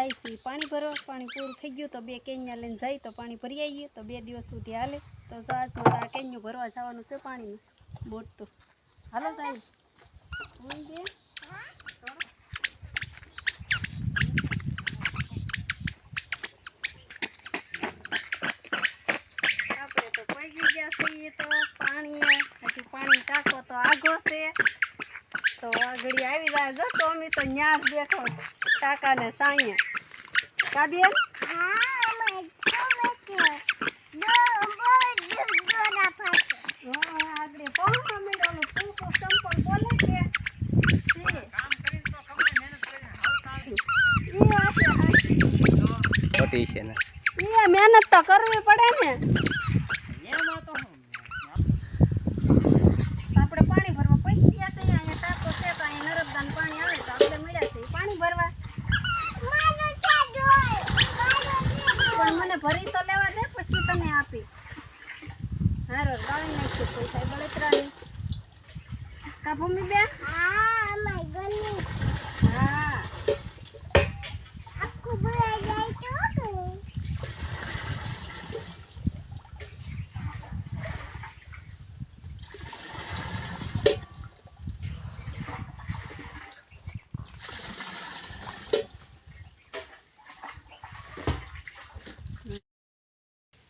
જાય છે પાણી ભરવા, પાણી પૂરું થઈ ગયું તો બે કેન્યા લઈને જાય તો પાણી ભરી આવીએ તો બે દિવસ સુધી હાલે. તો સાસમાં આ કેન્યું ભરવા જવાનું છે પાણીનું મોટું હાલો સાહેબ. તો આગળ આવી જાય. જો તો અમે તો ન્યાસ બેઠો ટાંકાને સાંયે કા બેન હા, આગળ પહોંચો અમે તો ઓલું ટૂંકું સંપલ બોલે છે છે. ઈ વાત છે હાચી. ખોટી છે ને મહેનત તો કરવી પડે ને તો આપણે પાણી ભરવા પૈકી ગયા છે અહીંયા ટાંકો છે તો અહીંયા નર્મદાનું પાણી આવે તો આપણે મળ્યા છે ઈ પાણી ભરવા પણ મને ભરી તો લેવા દે પછી તને આપી હારો ગાળી નાખી પૈસા બળતરાની કા ભૂમિ બેન? હા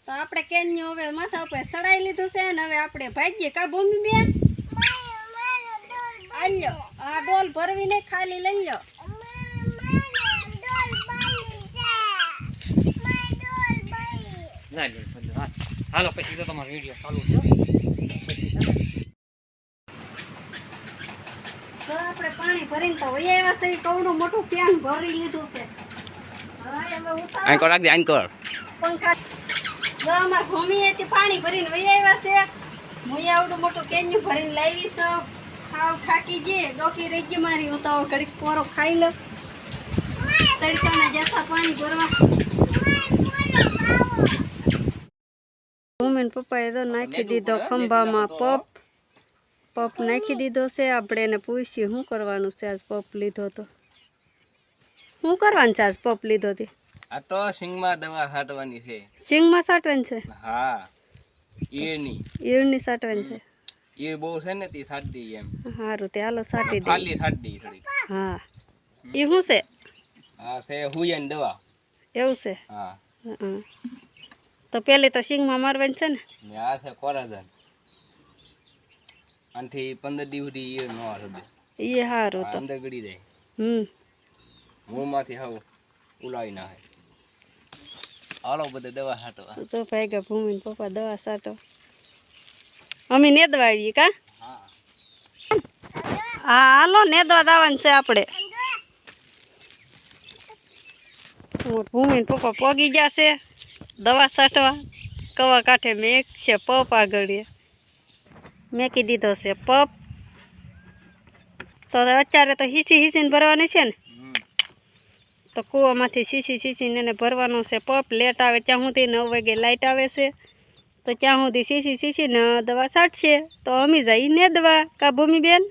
તો. આપણે કેન્યુ હવે માથા ઉપર ચડાઈ લીધું છે ને હવે આપણે ભાગીએ કા ભૂમિ બેન? આલ્યો. આ ડોલ ભરવીને ખાલી લઈ લો હાલો. પછી તો તમારો વીડિયો ચાલુ છે. તો આપણે પાણી ભરીને તો વહી આવ્યા છે કવડું મોટું કેન ભરી લીધું છે. આંકોર પંખા. અમાર ભૂમિએથી પાણી ભરીને વહી આવ્યા છે. હું આવડું મોટું કેન્યું ભરીને લાવી છું. હાવ થાકી જે ડોકી રહી ગઈ મારી. હું તો ઘડીક પોરો ખાઈ લઉં. તડકાના જતા પાણી ભરવા. ભૂમિ પપ્પાએ તો નાખી દીધો ખંભામાં પપ. પપ નાખી દીધો છે. આપણે એને પૂછીએ શું કરવાનું છે આજ પપ લીધો તો? શું કરવાનું છે આજ પપ લીધો તે? આ તો સિંગમાં દવા છાંટવાની છે. સિંગમાં સાટવાની છે? હા. એની ઈરની સાટવાની છે. એ બહુ છે ને તે સાડી એમ. સારું તે હાલો સાટી દે. ખાલી સાડી થોડી હા. એ શું છે? આ છે હુયન દવા. એવું છે? હા. હં. તો પેલી તો સિંગમાં મારવાની છે ને? ને આ છે કોરાજન. આનથી પંદર દિવસ સુધી એ નો હરદે એ હારું તો. અંદર ગળી જાય. હમ મોંમાંથી હાવ ઉલાવી નાખે. હાલો બધે દવા છાંટવા તો ભાગ્યા ભૂમિ ને પપ્પા દવા સાટો અમે નેદવા આવીએ કા? હા, હાલો, નેદવા દાવાનું છે આપણે. ભૂમિ પપ્પા પોગી ગયા છે દવા છાંટવા કવા કાંઠે મેં છે પપ આગળ મેકી દીધો છે પપ. તો અત્યારે તો હીસી હિસીને ભરવાની છે ને. તો કૂવામાંથી સીસી સીસીને એને ભરવાનો છે પપ. લેટ આવે ત્યાં સુધી નવ વાગે લાઇટ આવે છે. તો ત્યાં સુધી શીશી શીશી સીસીને દવા છાંટશે? તો અમે જઈ ને દવા. કા ભૂમિબેન?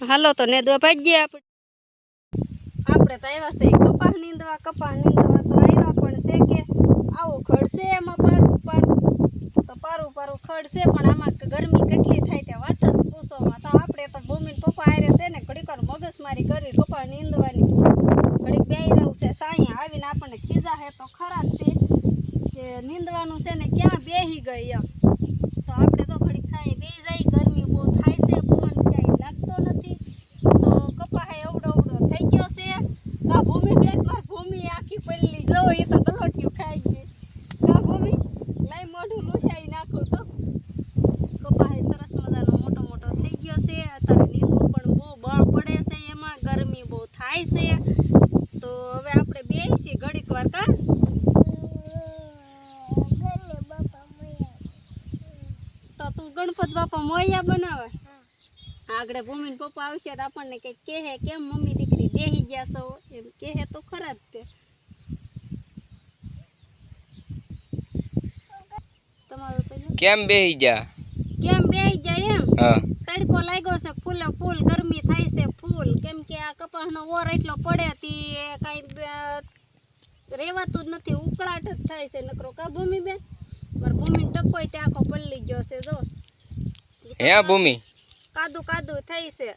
હાલો તો ને દવા ભાગીએ આપણે. આપણે તો આવ્યા છે કપાસ નીંદવા કપાસ નીંદવા તો આવ્યા પણ છે કે આવું છે એમાં પારું પારું. તો પારું પારું ખડ છે, પણ આમાં ગરમી કેટલી થાય તે વાત જ પૂછોમાં તો આપણે તો ભૂમિ પપ્પા આરે છે ને ઘડીક મગજમારી કરવી કપાસ નીંદવાની ઘડીક બે જવું છે, સાંઈ આવીને આપણને ખીજા હે તો નીંદવાનું છે ને ક્યાં બેહી ગઈ એમ તો આપણે તો ઘડીક સાંયે બેહી જાય ગરમી બહુ થાય છે પવન ક્યાંય લાગતો નથી તો કપા હે એવડો એવડો થઈ ગયો છે કા ભૂમિ બેટ માર ભૂમિ આખી પલ્લી જો એ તો ગલોટિયું ખાઈ ગઈ કા ભૂમિ લઈ મોઢું લૂછાઈ નાખું છો કપા હે સરસ મજાનો મોટો મોટો થઈ ગયો છે અત્યારે નીંદવું પણ બહુ બળ પડે છે એમાં ગરમી બહુ થાય છે તો હવે આપણે બેસી ઘડીક વાર કા તો ગણપત બાપા મોયા બનાવે. આગળ ભૂમિ ને પપ્પા આવશે તો આપણને કંઈક કહે કેમ મમ્મી દીકરી બેહી ગયા છો? એમ કહે તો ખરા જ તે. તમારું તો કેમ બેહી ગયા? કેમ બેહી ગયા એમ? હા. તડકો લાગ્યો છે ફૂલે ફૂલ ગરમી થાય છે ફૂલ. કેમ કે આ કપાસનો ઓર એટલો પડે તી કાંઈ રેવાતું જ નથી ઉકળાટ જ થાય છે. નકરો કા ભૂમિ બેન મારા ભૂમિને ટકોય ત્યાં આખો પલ્લી ગયો છે જો. હે ભૂમિ? કાદુ કાદુ થઈ છે.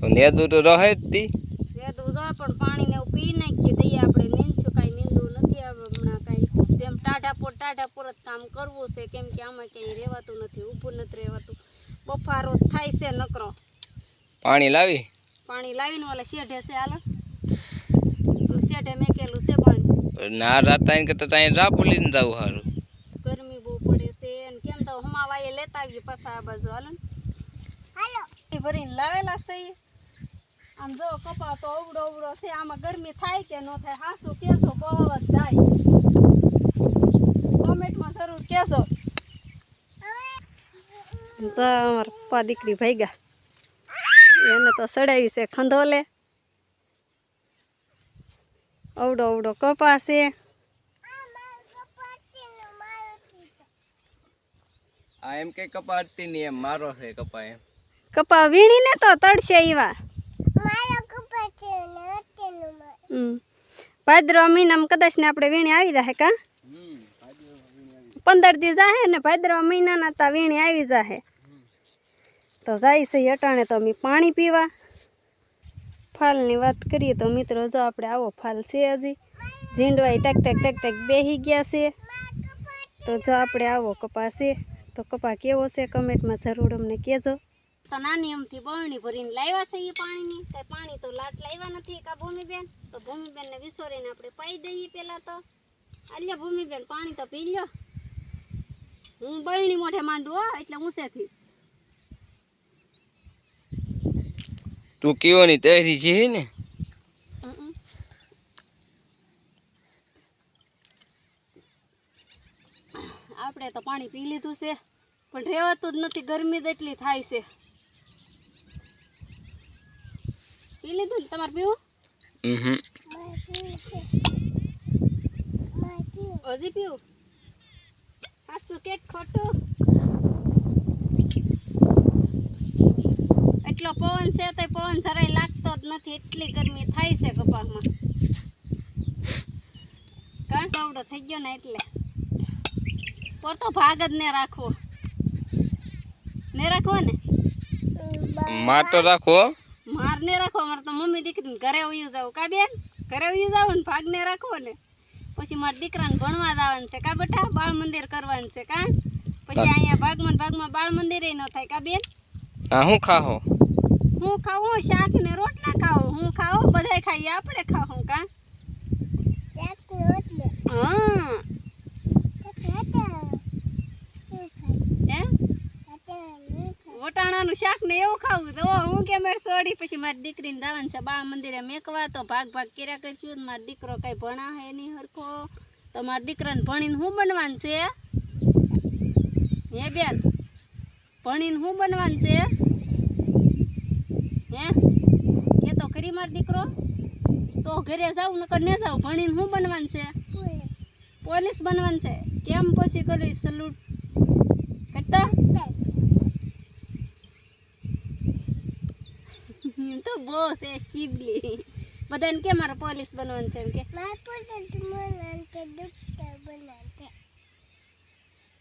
તો નેદુ તો રહે જ તી. નેદુ જો પણ પાણીને એવું પી નાખીએ દઈએ આપણે નીંદશું. કાંઈ નીંદુ નથી હમણાં કાંઈ. તેમ ટાઢા પોર ટાઢા પોર જ કામ કરવું છે કેમ કે આમાં ક્યાંય રહેવાતું નથી ઊભું નથી રહેવાતું. બફારો થાય છે નકરો. પાણી લાવી? પાણી લાવીને ઓલા શેઢે છે હાલ. શેઢે મેકેલું છે પાણી. ના રાતા તો ત્યાં રાપુ લઈને જવું સારું ગરમી બહુ પડે છે અને કેમ તો હમાવાએ લેતા આવીએ પાછા આ બાજુ. હાલો ને. એ ભરીને લાવેલા છે. આમ જો કપા તો અવડો અવડો છે આમાં ગરમી થાય કે ન થાય હાસુ કેસો બહુ જ જાય. કોમેન્ટમાં જરૂર કેજો. તો અમારા પપ્પા દીકરી ભાગ્યા એને તો સડાવી છે ખંધોલે. અવડો અવડો કપા છે આ એમ કે કપાડતી ની એમ મારો છે કપા એમ કપા વીણીને તો તડશે એવા હમ. ભાદરવા મહિનામાં કદાચ ને આપણે વીણી આવી જાય કા? પંદર દી જાહે ને ભાદરવા મહિનાના તા વીણી આવી જાહે. તો જાય છે અટાણે તો અમે પાણી પીવા. ફાલની વાત કરીએ તો મિત્રો જો આપણે આવો ફાલ છે હજી. ઝીંડવાઈ તક તક તક તક બેહી ગયા છે. તો જો આપણે આવો કપા છે. તો કપા કેવો છે કમેન્ટમાં જરૂર અમને કહેજો. તો નાની અમથી બરણી ભરીને લાવ્યા છે એ પાણીની. કાંઈ પાણી તો લાટ લાવ્યા નથી કા ભૂમિબેન. તો ભૂમિબેનને વિસોરીને આપણે પાઈ દઈએ પહેલાં તો. અલ્યા ભૂમિબેન પાણી તો પી લ્યો. હું બરણી મોઢે માંડું હો એટલે ઊંચેથી તું કેવાની તૈયારી છે ને હમ. આપણે તો પાણી પી લીધું છે પણ રહેવાતું જ નથી ગરમી એટલી થાય છે. પી લીધું ને તમારે પીવું? હજી પીવું? સાસુ કે ખોટું. એટલો પવન છે તો પવન જરાય લાગતો જ નથી એટલી ગરમી થાય છે કપાસમાં. કાં કવડો થઈ ગયો ને એટલે. પર તો ભાગ જ ને રાખવો ને રાખવો ને? માર તો રાખો. માર ને રાખવો મારે તો મમ્મી દીકરીને ઘરે ઉયું જાવ. કા બેન? ઘરે ઉયું જાવ ને ભાગ ને રાખવો ને? પછી મારા દીકરાને ભણવા જવાનું છે કા બેટા? બાળ મંદિર કરવાનું છે કા? પછી અહીંયા ભાગમાં ભાગમાં બાળ મંદિરે ન થાય કા બેન? હા હું ખાહો? હું ખાવું શાક ને રોટલા ખાવ હું ખાવ બધાય ખાઈએ આપણે ખાવું કા? હા હે. વટાણાનું શાક ને એવું ખાવું તો હું કે મારે સોડી પછી મારી દીકરીને દાવાનું છે બાળ મંદિરે મેકવા તો ભાગ ભાગ કર્યા કરશું મારો દીકરો કઈ ભણા હે નહીં હરખો. તો મારા દીકરાને ભણીને શું બનવાનું છે? હે બેન ભણીને શું બનવાનું છે? હે? કે તો ખરી મારો દીકરો? તો ઘરે જાવ નકર ને જાવ ભણીને શું બનવાનું છે? પોલીસ બનવાનું છે? કેમ પછી કરી સલૂટ કરતા? તો બહુ છે ચીબલી બધાને કે મારે પોલીસ બનવાનું છે એમ કે?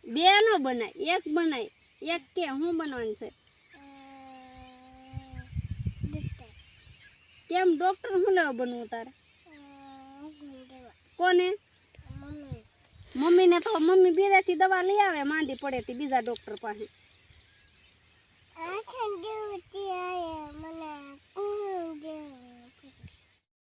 બે નો બનાય એક બનાય એક કે હું બનવાનું છે? કેમ ડોક્ટર હું લેવા બનવું તારે? કોને? મમ્મીને તો મમ્મી બીજાથી દવા લઈ આવે માંદી પડે તે બીજા ડોક્ટર પાસે. મને